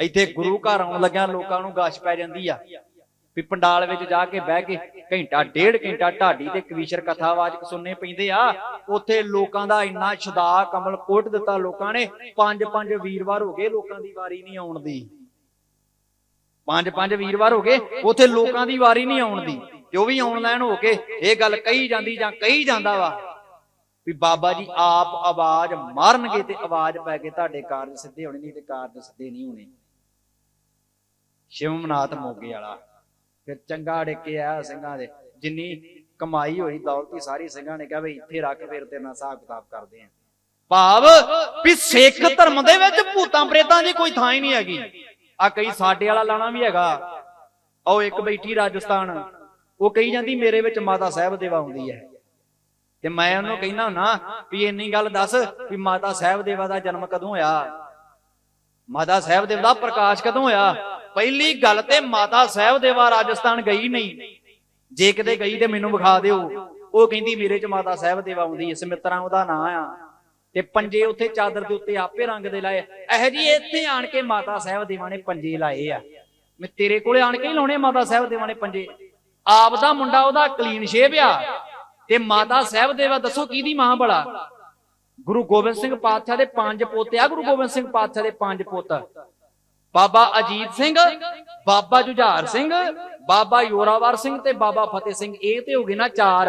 ਇੱਥੇ ਗੁਰੂ ਘਰ ਆਉਣ ਲੱਗਿਆ ਲੋਕਾਂ ਨੂੰ ਗਾਸ਼ ਪੈ ਜਾਂਦੀ ਆ। ਵੀ ਪੰਡਾਲ ਵਿੱਚ ਜਾ ਕੇ ਬਹਿ ਕੇ ਘੰਟਾ, ਡੇਢ ਘੰਟਾ ਢਾਡੀ ਤੇ ਕਵੀਸ਼ਰ ਕਥਾਵਾਚਕ ਸੁਣਨੇ ਪੈਂਦੇ ਆ। ਉੱਥੇ ਲੋਕਾਂ ਦਾ ਇੰਨਾ ਛਦਾ ਕਮਲ ਕੋਟ ਦਿੱਤਾ ਲੋਕਾਂ ਨੇ। ਪੰਜ ਪੰਜ ਵੀਰਵਾਰ ਹੋ ਗਏ ਲੋਕਾਂ ਦੀ ਵਾਰੀ ਨਹੀਂ ਆਉਣ ਦੀ। ਪੰਜ ਪੰਜ ਵੀਰਵਾਰ ਹੋ ਗਏ, ਉੱਥੇ ਲੋਕਾਂ ਦੀ ਵਾਰੀ ਨਹੀਂ ਆਉਣ ਦੀ। ਜੋ ਵੀ ਆਨਲਾਈਨ ਹੋ ਕੇ ਇਹ ਗੱਲ ਕਹੀ ਜਾਂਦੀ ਜਾਂ ਕਹੀ ਜਾਂਦਾ ਵਾ ਵੀ ਬਾਬਾ ਜੀ ਆਪ ਆਵਾਜ਼ ਮਾਰਨਗੇ ਤੇ ਆਵਾਜ਼ ਪੈ ਕੇ ਤੁਹਾਡੇ ਕਾਰਜ ਸਿੱਧੇ ਹੋਣੇ, ਨਹੀਂ ਤੇ ਕਾਰਜ ਸਿੱਧੇ ਨਹੀਂ ਹੋਣੇ। ਸ਼ਿਵਮਨਾਥ ਮੋਗੇ ਵਾਲਾ। ਫਿਰ ਚੰਗਾ ਡਿੱਕੇ ਆ ਸਿੰਘਾਂ ਦੇ। ਜਿੰਨੀ ਕਮਾਈ ਹੋਈ ਦੌਲਤੀ ਸਾਰੀ ਸਿੰਘਾਂ ਨੇ ਕਿਹਾ ਵੀ ਇੱਥੇ ਰੱਖ ਫਿਰ ਤੇਰੇ ਨਾਲ ਹਿਸਾਬ ਕਿਤਾਬ ਕਰਦੇ ਆ। ਭਾਵ ਵੀ ਸਿੱਖ ਧਰਮ ਦੇ ਵਿੱਚ ਭੂਤਾਂ ਪ੍ਰੇਤਾਂ ਦੀ ਕੋਈ ਥਾਂ ਹੀ ਨਹੀਂ ਹੈਗੀ। ਆ ਕਈ ਸਾਡੇ ਵਾਲਾ ਲਾਣਾ ਵੀ ਹੈਗਾ। ਉਹ ਇੱਕ ਬੈਠੀ ਰਾਜਸਥਾਨ, ਉਹ ਕਹੀ ਜਾਂਦੀ, ਮੇਰੇ ਵਿੱਚ ਮਾਤਾ ਸਾਹਿਬ ਦੇਵਾ ਆਉਂਦੀ ਹੈ। ਤੇ ਮੈਂ ਉਹਨੂੰ ਕਹਿੰਦਾ ਹੁੰਨਾ ਵੀ ਇੰਨੀ ਗੱਲ ਦੱਸ ਵੀ ਮਾਤਾ ਸਾਹਿਬ ਦੇਵਾ ਦਾ ਜਨਮ ਕਦੋਂ ਹੋਇਆ? ਮਾਤਾ ਸਾਹਿਬ ਦੇਵ ਦਾ ਪ੍ਰਕਾਸ਼ ਕਦੋਂ ਹੋਇਆ? ਪਹਿਲੀ ਗੱਲ ਤੇ ਮਾਤਾ ਸਾਹਿਬ ਦੇਵਾ ਰਾਜਸਥਾਨ ਗਈ ਨਹੀਂ। ਜੇ ਕਿਤੇ ਗਈ ਤੇ ਮੈਨੂੰ ਵਿਖਾ ਦਿਓ। ਉਹ ਕਹਿੰਦੀ, ਮੇਰੇ ਚ ਮਾਤਾ ਸਾਹਿਬ ਦੇਵਾ ਆਉਂਦੀ ਹੈ, ਸਮਿਤਰਾਂ ਉਹਦਾ ਨਾਂ ਆ। ਤੇ ਪੰਜੇ ਉੱਥੇ ਚਾਦਰ ਦੇ ਉੱਤੇ ਆਪੇ ਰੰਗ ਦੇ ਲਾਏ। ਇਹ ਜੀ, ਇੱਥੇ ਆਣ ਕੇ ਮਾਤਾ ਸਾਹਿਬ ਦੇਵਾ ਨੇ ਪੰਜੇ ਲਾਏ ਆ। ਮੈਂ ਤੇਰੇ ਕੋਲੇ ਆਣ ਕੇ ਹੀ ਲਾਉਣੇ ਮਾਤਾ ਸਾਹਿਬ ਦੇਵਾ ਨੇ ਪੰਜੇ। ਆਪ ਦਾ ਮੁੰਡਾ ਉਹਦਾ ਕਲੀਨ ਸ਼ੇਵ ਆ। ਤੇ ਮਾਤਾ ਸਾਹਿਬ ਦੇਵਾ, ਦੱਸੋ ਕਿਹਦੀ ਮਾਂ ਬੜਾ ਗੁਰੂ ਗੋਬਿੰਦ ਸਿੰਘ ਪਾਤਸ਼ਾਹ ਦੇ ਪੰਜ ਪੋਤੇ ਆ, ਗੁਰੂ ਗੋਬਿੰਦ ਸਿੰਘ ਪਾਤਸ਼ਾਹ ਦੇ ਪੰਜ ਪੁੱਤ। ਬਾਬਾ ਅਜੀਤ ਸਿੰਘ, ਬਾਬਾ ਜੁਝਾਰ ਸਿੰਘ, ਬਾਬਾ ਯੋਰਾਵਰ ਸਿੰਘ ਤੇ ਬਾਬਾ ਫਤਿਹ ਸਿੰਘ, ਇਹ ਤੇ ਹੋ ਗਏ ਨਾ ਚਾਰ।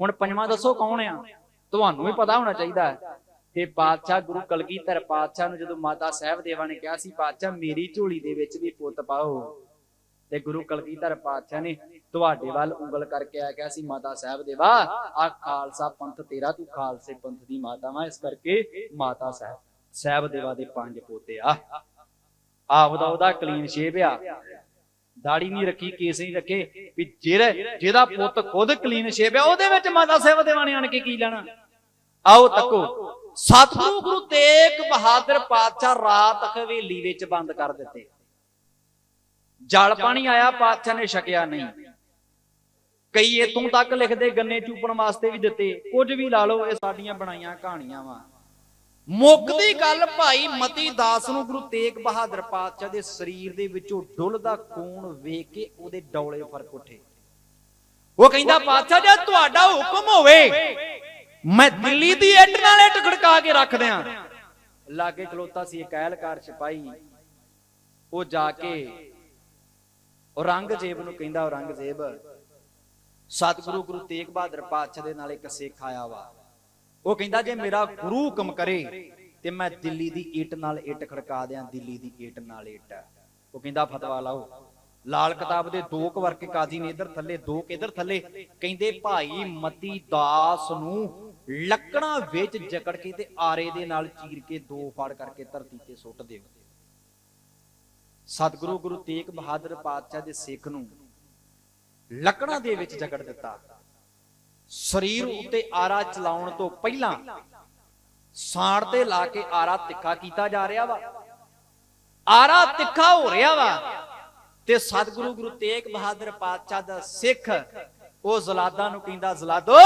ਹੁਣ ਪੰਜਵਾਂ ਦੱਸੋ ਕੌਣ ਆ? ਤੁਹਾਨੂੰ ਵੀ ਪਤਾ ਹੋਣਾ ਚਾਹੀਦਾ ਹੈ। ਤੇ ਪਾਤਸ਼ਾਹ ਗੁਰੂ ਕਲਗੀਧਰ ਪਾਤਸ਼ਾਹ ਨੂੰ ਜਦੋਂ ਮਾਤਾ ਸਾਹਿਬ ਦੇਵਾ ਨੇ ਕਿਹਾ ਸੀ, ਪਾਤਸ਼ਾਹ, ਮੇਰੀ ਝੋਲੀ ਦੇ ਵਿੱਚ ਵੀ ਪੁੱਤ ਪਾਓ। ਤੇ ਗੁਰੂ ਕਲਗੀਧਰ ਪਾਤਸ਼ਾਹ ਨੇ ਤੁਹਾਡੇ ਵੱਲ ਉਂਗਲ ਕਰਕੇ ਆ ਕਿਹਾ ਸੀ, ਮਾਤਾ ਸਾਹਿਬ ਦੇਵਾ ਆ ਖਾਲਸਾ ਪੰਥ ਤੇਰਾ, ਤੂੰ ਖਾਲਸੇ ਪੰਥ ਦੀ ਮਾਤਾ ਵਾ। ਇਸ ਕਰਕੇ ਮਾਤਾ ਸਾਹਿਬ ਸਾਹਿਬ ਦੇਵਾ ਦੇ ਪੰਜ ਪੋਤੇ ਆ। ਆਪਦਾ ਉਹਦਾ ਕਲੀਨ ਸ਼ੇਪ ਆ। ਦਾੜੀ ਨਹੀਂ ਰੱਖੀ, ਕੇਸ ਨਹੀਂ ਰੱਖੇ। ਵੀ ਜਿਹੜਾ ਜਿਹਦਾ ਪੁੱਤ ਖੁਦ ਕਲੀਨ ਸ਼ੇਪ ਆ, ਉਹਦੇ ਵਿੱਚ ਮਾਤਾ ਸਾਹਿਬ ਦੇ ਨੇ ਆਣ ਕੇ ਕੀ ਲੈਣਾ? ਆਓ ਤੱਕੋ। ਸਤਿਗੁਰੂ ਗੁਰੂ ਤੇਗ ਬਹਾਦਰ ਪਾਤਸ਼ਾਹ ਰਾਤ ਹਵੇਲੀ ਵਿੱਚ ਬੰਦ ਕਰ ਦਿੱਤੇ। ਜਲ ਪਾਣੀ ਆਇਆ, ਪਾਤਸ਼ਾਹ ਨੇ ਛਕਿਆ ਨਹੀਂ। ਕਈ ਇਤੋਂ ਤੱਕ ਲਿਖਦੇ ਗੰਨੇ ਚੂਪਣ ਵਾਸਤੇ ਵੀ ਦਿੱਤੇ। ਕੁਝ ਵੀ ਲਾ ਲਓ, ਇਹ ਸਾਡੀਆਂ ਬਣਾਈਆਂ ਕਹਾਣੀਆਂ ਵਾ। ਮੁੱਕਦੀ ਗੱਲ ਭਾਈ ਮਤੀ ਦਾਸ ਨੂੰ ਗੁਰੂ ਤੇਗ ਬਹਾਦਰ ਪਾਤਸ਼ਾਹ ਦੇ ਸਰੀਰ ਦੇ ਵਿੱਚੋਂ ਡੁੱਲਦਾ ਖੂਨ ਵੇਖ ਕੇ ਉਹਦੇ ਡੌਲੇ ਫ਼ਰਕ ਉੱਠੇ। ਉਹ ਕਹਿੰਦਾ ਪਾਤਸ਼ਾਹ ਜੇ ਤੁਹਾਡਾ ਹੁਕਮ ਹੋਵੇ ਮੈਂ ਦਿੱਲੀ ਦੀ ਇੱਟ ਨਾਲ ਇੱਟ ਖੜਕਾ ਕੇ ਰੱਖ ਦਿਆਂ। ਲਾਗੇ ਖਲੋਤਾ ਸੀ ਇੱਕ ਐਲਕਾਰ ਸਿਪਾਹੀ। ਉਹ ਜਾ ਕੇ ਔਰੰਗਜ਼ੇਬ ਨੂੰ ਕਹਿੰਦਾ ਔਰੰਗਜ਼ੇਬ ਸਤਿਗੁਰੂ ਗੁਰੂ ਤੇਗ ਬਹਾਦਰ ਪਾਤਸ਼ਾਹ ਦੇ ਨਾਲ ਇੱਕ ਸਿੱਖ ਆਇਆ ਵਾ। ਉਹ ਕਹਿੰਦਾ ਜੇ ਮੇਰਾ ਗੁਰੂ ਹੁਕਮ ਕਰੇ, ਤੇ ਮੈਂ ਦਿੱਲੀ ਦੀ ਇੱਟ ਨਾਲ ਇੱਟ ਖੜਕਾ ਦਿਆਂ, ਦਿੱਲੀ ਦੀ ਈਟ ਨਾਲ ਇੱਟ। ਉਹ ਕਹਿੰਦਾ, ਫਤਵਾ ਲਾਓ। ਲਾਲ ਕਿਤਾਬ ਦੇ ਦੋ ਕੁ ਵਰਕੇ ਕਾਜ਼ੀ ਨੇ ਇਧਰ ਥੱਲੇ, ਦੋ ਕੁ ਇਧਰ ਥੱਲੇ ਕਹਿੰਦੇ, ਭਾਈ ਮਤੀ ਦਾਸ ਨੂੰ ਲੱਕੜਾਂ ਵਿੱਚ ਜਕੜ ਕੇ ਤੇ ਆਰੇ ਦੇ ਨਾਲ ਚੀਰ ਕੇ ਦੋ ਫਾੜ ਕਰਕੇ ਧਰਤੀ ਤੇ ਸੁੱਟ ਦਿਓ। ਸਤਿਗੁਰੂ ਗੁਰੂ ਤੇਗ ਬਹਾਦਰ ਪਾਤਸ਼ਾਹ ਦੇ ਸਿੱਖ ਨੂੰ ਲੱਕੜਾਂ ਦੇ ਵਿੱਚ ਜਕੜ ਦਿੱਤਾ। ਸਰੀਰ ਉੱਤੇ ਆਰਾ ਚਲਾਉਣ ਤੋਂ ਪਹਿਲਾਂ ਸਾੜ ਤੇ ਲਾ ਕੇ ਆਰਾ ਤਿੱਖਾ ਕੀਤਾ ਜਾ ਰਿਹਾ ਵਾ। ਆਰਾ ਤਿੱਖਾ ਹੋ ਰਿਹਾ ਵਾ ਤੇ ਸਤਿਗੁਰੂ ਗੁਰੂ ਤੇਗ ਬਹਾਦਰ ਪਾਤਸ਼ਾਹ ਦਾ ਸਿੱਖ, ਉਹ ਜ਼ਲਾਦਾਂ ਨੂੰ ਕਹਿੰਦਾ, ਜ਼ਲਾਦੋ,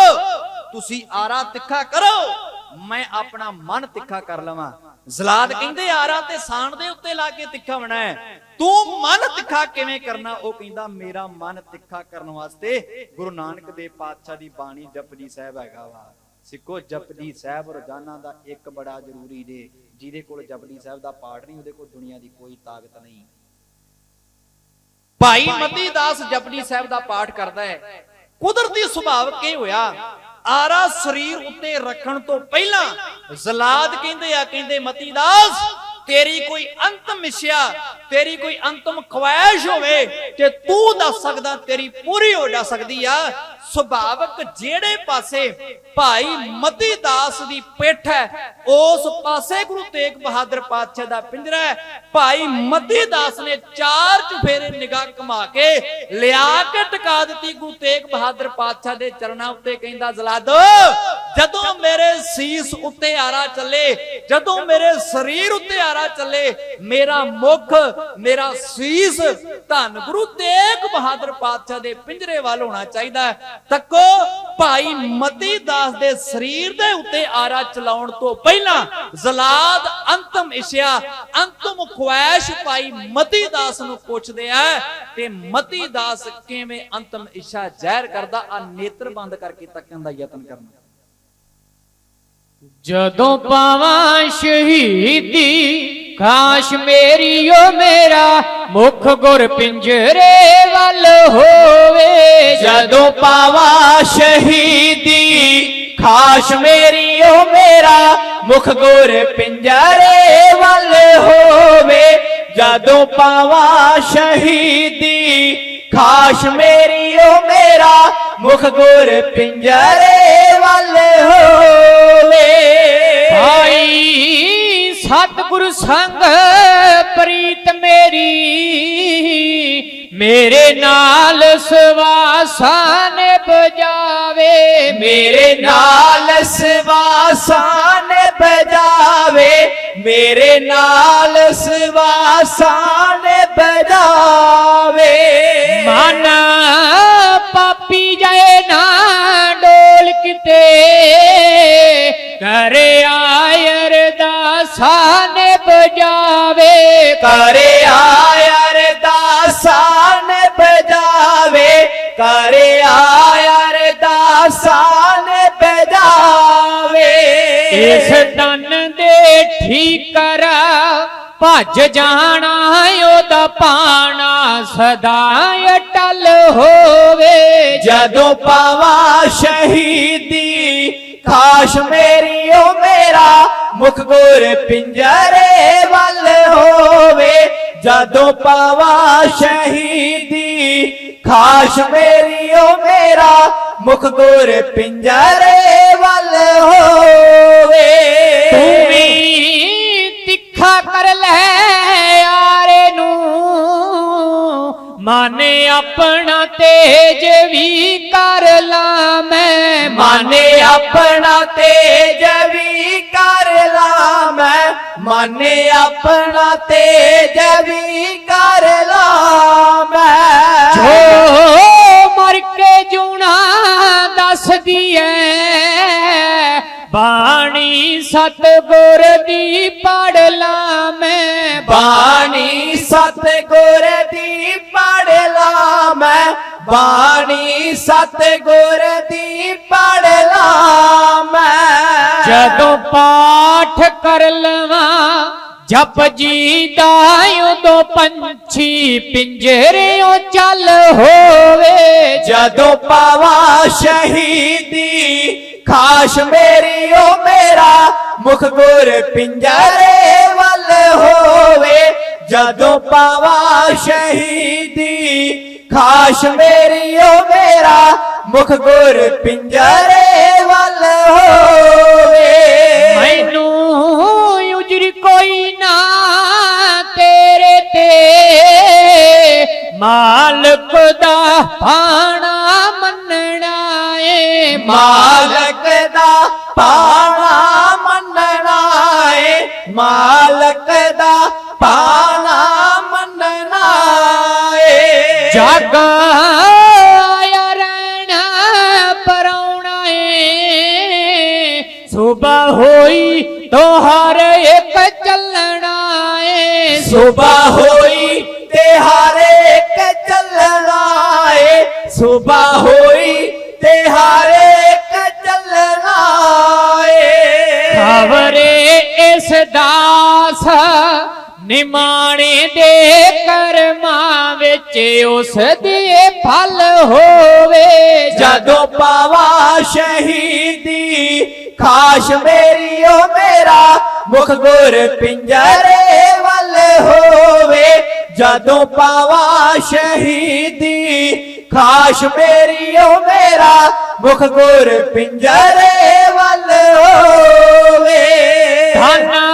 ਤੁਸੀਂ ਆਰਾ ਤਿੱਖਾ ਕਰੋ, ਮੈਂ ਆਪਣਾ ਮਨ ਤਿੱਖਾ ਕਰ ਲਵਾਂ। ਜ਼ਲਾਦ ਕਹਿੰਦੇ, ਆਰਾ ਤੇ ਸਾਣ ਦੇ ਉੱਤੇ ਲਾ ਕੇ ਤਿੱਖਾ ਬਣਾਇਆ ਤੂੰ ਮਨ ਤਿੱਖਾ ਕਿਵੇਂ ਕਰਨਾ? ਉਹ ਕਹਿੰਦਾ ਮੇਰਾ ਮਨ ਤਿੱਖਾ ਕਰਨ ਵਾਸਤੇ ਗੁਰੂ ਨਾਨਕ ਦੇਵ ਪਾਤਸ਼ਾਹ ਦੀ ਬਾਣੀ ਜਪਜੀ ਸਾਹਿਬ ਹੈਗਾ ਵਾ। ਸਿੱਖੋ ਜਪਜੀ ਸਾਹਿਬ ਰੋਜ਼ਾਨਾ ਦਾ ਇੱਕ ਬੜਾ ਜ਼ਰੂਰੀ ਜੇ ਜਿਹਦੇ ਕੋਲ ਜਪਜੀ ਸਾਹਿਬ ਦਾ ਪਾਠ ਨਹੀਂ ਉਹਦੇ ਕੋਲ ਦੁਨੀਆ ਦੀ ਕੋਈ ਤਾਕਤ ਨਹੀਂ। ਭਾਈ ਮਤੀ ਦਾਸ ਜਪਜੀ ਸਾਹਿਬ ਦਾ ਪਾਠ ਕਰਦਾ ਹੈ। ਕੁਦਰਤੀ ਸੁਭਾਵ ਕੀ ਹੋਇਆ? ਆਰਾ ਸਰੀਰ ਉੱਤੇ ਰੱਖਣ ਤੋਂ ਪਹਿਲਾਂ ਜ਼ਲਾਦ ਕਹਿੰਦੇ ਆ ਕਹਿੰਦੇ ਮਤੀ ਦਾਸ ਤੇਰੀ ਕੋਈ ਅੰਤਮ ਮਿਸ਼ਿਆ, ਤੇਰੀ ਕੋਈ ਅੰਤਮ ਖਵਾਇਸ਼ ਹੋਵੇ ਤੇ ਤੂੰ ਦੱਸ ਸਕਦਾ, ਤੇਰੀ ਪੂਰੀ ਹੋ ਜਾ ਸਕਦੀ ਆ। ਸੁਭਾਵਕ ਜਿਹੜੇ ਪਾਸੇ ਭਾਈ ਮਤੀ ਦਾਸ ਦੀ ਪਿੱਠ ਹੈ, ਉਸ ਪਾਸੇ ਗੁਰੂ ਤੇਗ ਬਹਾਦਰ ਪਾਤਸ਼ਾਹ ਦਾ ਪਿੰਜਰਾ ਹੈ। ਭਾਈ ਮਤੀ ਦਾਸ ਨੇ ਚਾਰ ਚੁਫੇਰੇ ਨਿਗਾਹ ਕਮਾ ਕੇ ਲਿਆ ਕੇ ਟਿਕਾ ਦਿੱਤੀ ਗੁਰੂ ਤੇਗ ਬਹਾਦਰ ਪਾਤਸ਼ਾਹ ਦੇ ਚਰਨਾਂ ਉੱਤੇ, ਕਹਿੰਦਾ, ਜਲਾਦ, ਜਦੋਂ ਮੇਰੇ ਸੀਸ ਉੱਤੇ ਆਰਾ ਚੱਲੇ, ਜਦੋਂ ਮੇਰੇ ਸਰੀਰ ਉੱਤੇ ਆਰਾ ਚੱਲੇ, ਮੇਰਾ ਮੁਖ, ਮੇਰਾ ਸੀਸ ਧੰਨ ਗੁਰੂ ਤੇਗ ਬਹਾਦਰ ਪਾਤਸ਼ਾਹ ਦੇ ਪਿੰਜਰੇ ਵੱਲ ਹੋਣਾ ਚਾਹੀਦਾ ਤੱਕੋ, ਭਾਈ ਮਤੀ ਦਾਸ ਦੇ ਸਰੀਰ ਦੇ ਉੱਤੇ ਆਰਾ ਚਲਾਉਣ ਤੋਂ ਪਹਿਲਾਂ ਜ਼ਲਾਦ ਅੰਤਮ ਇਸ਼ਿਆ, ਅੰਤਮ ਖੁਆਇਸ਼ ਭਾਈ ਮਤੀ ਦਾਸ ਨੂੰ ਪੁੱਛਦੇ ਆ ਤੇ ਮਤੀ ਦਾਸ ਕਿਵੇਂ ਅੰਤਮ ਇੱਛਾ ਜ਼ਾਹਿਰ ਕਰਦਾ ਆ ਨੇਤਰ ਬੰਦ ਕਰਕੇ ਤੱਕਣ ਦਾ ਯਤਨ ਕਰਨਾ। ਜਦੋਂ ਪਾਵਾਂ ਸ਼ਹੀਦੀ ਖਾਸ ਮੇਰੀ ਓ ਮੇਰਾ ਮੁਖ ਗੁਰ ਪਿੰਜਰੇ ਵੱਲ ਹੋਵੇ। ਜਦੋਂ ਪਾਵਾਂ ਸ਼ਹੀਦੀ ਖਾਸ਼ ਮੇਰੀ ਓ ਮੇਰਾ ਮੁਖ ਗੁਰ ਪਿੰਜਰੇ ਵੱਲ ਹੋਵੇ। ਜਦੋਂ ਪਾਵਾਂ ਸ਼ਹੀਦੀ ਖਾਸ਼ ਮੇਰੀ ਓ ਮੇਰਾ ਮੁਖ ਗੁਰ ਪਿੰਜਰੇ ਹੋਵੇ। ਭਾਈ ਸਤਿਗੁਰੂ ਸੰਗ ਪ੍ਰੀਤ ਮੇਰੀ ਮੇਰੇ ਨਾਲ ਸਵਾਸਾਂ ਨੇ ਬਜਾਵੇ। ਮੇਰੇ ਨਾਲ ਸਵਾਸਾਂ ਨੇ ਬਜਾਵੇ। ਮੇਰੇ ਨਾਲ ਸਵਾਸਾਂ ਨੇ ਬਜਾਵੇ। ਮਨ ਪਾਪੀ ਡੋਲ ਕਿਤੇ ਕਰੇ ਆਇਰ ਦਾ ਸਾਨੇ ਬਜਾਵੇ ਕਰੇ ਆਇਰ ਦਾਸਾਂ ਨੇ ਬਜਾਵੇ ਕਰੇ ਆਇਰ ਦਾਸਾਂ ਨੇ ਬਜਾਵੇ ਇਸ ਤਨ ਦੇ ਠੀਕਰ ਭੱਜ ਜਾਣਾ ਉਹਦਾ ਪਾਣਾ ਸਦਾ ਅਟਲ ਹੋਵੇ। ਜਦੋਂ ਪਾਵਾਂ ਸ਼ਹੀਦੀ, ਖਾਸ਼ ਮੇਰੀ ਓ ਮੇਰਾ ਮੁਖ ਗੁਰ ਪਿੰਜਰੇ ਵੱਲ ਹੋਵੇ। ਜਦੋਂ ਪਾਵਾਂ ਸ਼ਹੀਦੀ, ਖਾਸ਼ ਮੇਰੀ ਓ ਮੇਰਾ ਮੁਖ ਗੁਰ ਪਿੰਜਰੇ ਵੱਲ ਹੋਵੇ। ਆਪਣਾ ਤੇਜ ਵੀ ਕਰ ਲਾ ਮੈਂ। ਮਨ ਆਪਣਾ ਤੇਜ ਵੀ ਕਰ ਲਾ ਮੈਂ। ਜੋ ਮਰ ਕੇ ਜੂਣਾ ਦੱਸਦੀ ਐ ਬਾਣੀ ਸਤਗੁਰ ਦੀ ਪੜ ਲਾ ਮੈਂ। ਬਾਣੀ ਸਤਗੁਰ ਦੀ ਪੜ ਲਾ ਮੈਂ। ਬਾਣੀ ਸਤਗੁਰ ਦੀ ਪੜ ਲਾ ਮੈਂ। ਜਦੋਂ ਪਾਠ ਕਰ ਲਵਾਂ ਜਪ ਜੀ ਦਾ ਉਦੋਂ ਪੰਛੀ ਪਿੰਜਰਿਓਂ ਚੱਲ ਹੋਵੇ। ਜਦੋਂ ਪਾਵਾਂ ਸ਼ਹੀਦੀ ਖਾਸ਼ ਮੇਰੀ ਓ ਮੇਰਾ ਮੁਖ ਗੁਰ ਪਿੰਜਰੇ ਵੱਲ ਹੋਵੇ। ਜਦੋਂ ਪਾਵਾਂ ਸ਼ਹੀਦੀ ਖਾਸ਼ ਮੇਰੀ ਓ ਮੇਰਾ ਮੁਖ ਗੁਰ ਪਿੰਜਰੇ ਵੱਲ ਹੋਵੇ। ਮੈਨੂੰ ਉਜਰ ਕੋਈ ਨਾ ਤੇਰੇ ਤੇ। ਮਾਲਕ ਦਾ ਪਾਣਾ ਮੰਨਣਾ ਏ ਮਾਲਕ ਦਾ ਪਾਣਾ ਮੰਨਣਾ ਏ ਮਾਲਕ ਦਾ ਪਾਣਾ ਹੋਈ ਤੋ ਹਰ ਇੱਕ ਚੱਲਣਾ ਏ ਸੁਬਹ ਹੋਈ ਤੇ ਹਰ ਇੱਕ ਚੱਲਣਾ ਏ ਸੁਬਹ ਹੋਈ ਤੇ ਹਰ ਇੱਕ ਚੱਲਣਾ ਏ ਖਬਰੇ ਇਸ ਦਾਸ ਨਿਮਾਣੇ ਦੇ ਕਰਮਾਂ ਵਿੱਚ ਉਸ ਦੇ ਫਲ ਹੋਵੇ। ਜਦੋਂ ਪਾਵਾ ਸ਼ਹੀਦੀ ਖਾਸ਼ ਮੇਰੀ ਓ ਮੇਰਾ, ਮੁਖ ਗੁਰ ਪਿੰਜਰੇ ਵੱਲ ਹੋਵੇ। ਜਦੋਂ ਪਾਵਾ ਸ਼ਹੀਦੀ, ਖਾਸ਼ ਮੇਰੀ ਓ ਮੇਰਾ, ਮੁਖ ਗੁਰ ਪਿੰਜਰੇ ਵੱਲ ਹੋਵੇ। ਧਨਾ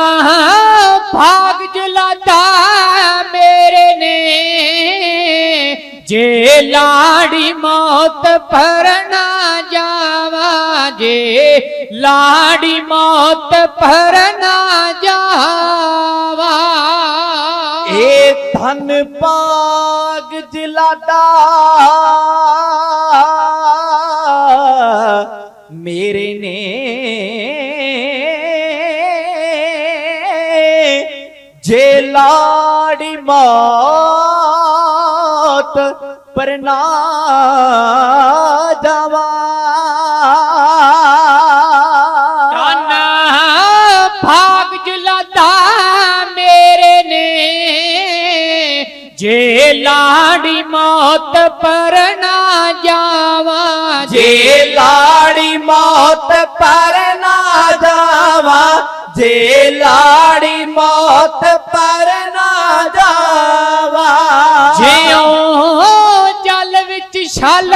ਭਾਗ ਜਲਾਦਾ ਮੇਰੇ ਨੇ, ਜੇ ਲਾੜੀ ਮੌਤ ਪਰ ਨਾ ਜਾਵਾ ਲਾੜੀ ਮੌਤ ਪਰ ਨਾ ਜਾਵਾ। ਏ ਧਨ ਪਾਗ ਜਿਲਾਦਾ ਮੇਰੇ ਨੇ ਜੇ ਲਾੜੀ ਮੌਤ ਪਰ ਨਾ ਜੁਲਾਦਾ ਮੇਰੇ ਨੇ। ਜੇ ਲਾੜੀ ਮੌਤ ਪਰ ਨਾ ਜਾਵਾਂ ਜੇ ਲਾੜੀ ਮੌਤ ਪਰ ਨਾ ਜਾਵਾ ਜੇ ਲਾੜੀ ਮੌਤ ਪਰ ਨਾ ਜਾਵਾ। ਜਿਉਂ ਜਲ ਵਿੱਚ ਛਲ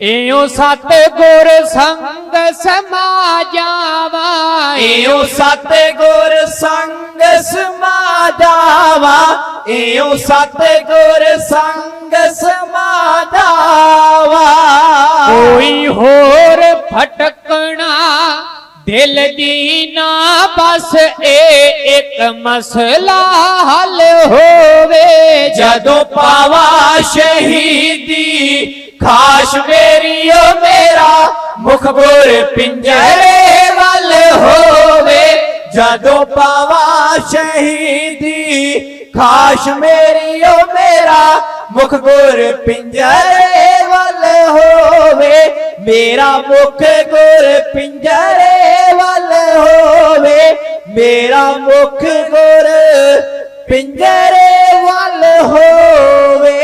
ਏਉ ਸਤ ਗੁਰ ਸੰਗ ਸਮਾ ਜਾਵਾਂ ਏਉ ਸਤ ਗੁਰ ਸੰਗ ਸਮਾ ਜਾਵਾ ਏਉ ਸਤ ਗੁਰ ਸੰਗ ਸਮਾ ਜਾਵਾ ਕੋਈ ਹੋਰ ਫਟਕਣਾ ਦਿਲ ਦੀ ਨਾ ਬਸ ਇਹ ਇੱਕ ਮਸਲਾ ਹੱਲ ਹੋਵੇ। ਜਦੋਂ ਪਾਵਾ ਸ਼ਹੀਦੀ, ਖਾਸ਼ ਮੇਰੀ ਓ ਮੇਰਾ ਮੁਖ ਗੁਰ ਪਿੰਜਰੇ ਵੱਲ ਹੋਵੇ। ਜਦੋਂ ਪਾਵਾ ਸ਼ਹੀਦੀ, ਖਾਸ਼ ਮੇਰੀ ਓ ਮੇਰਾ ਮੁਖ ਪਿੰਜਰੇ ਵੱਲ ਹੋਵੇ। ਮੇਰਾ ਮੁਖ ਗੁਰ ਪਿੰਜਰੇ ਵੱਲ ਹੋਵੇ ਮੇਰਾ ਮੁਖ ਗੁਰ ਪਿੰਜਰੇ ਵੱਲ ਹੋਵੇ।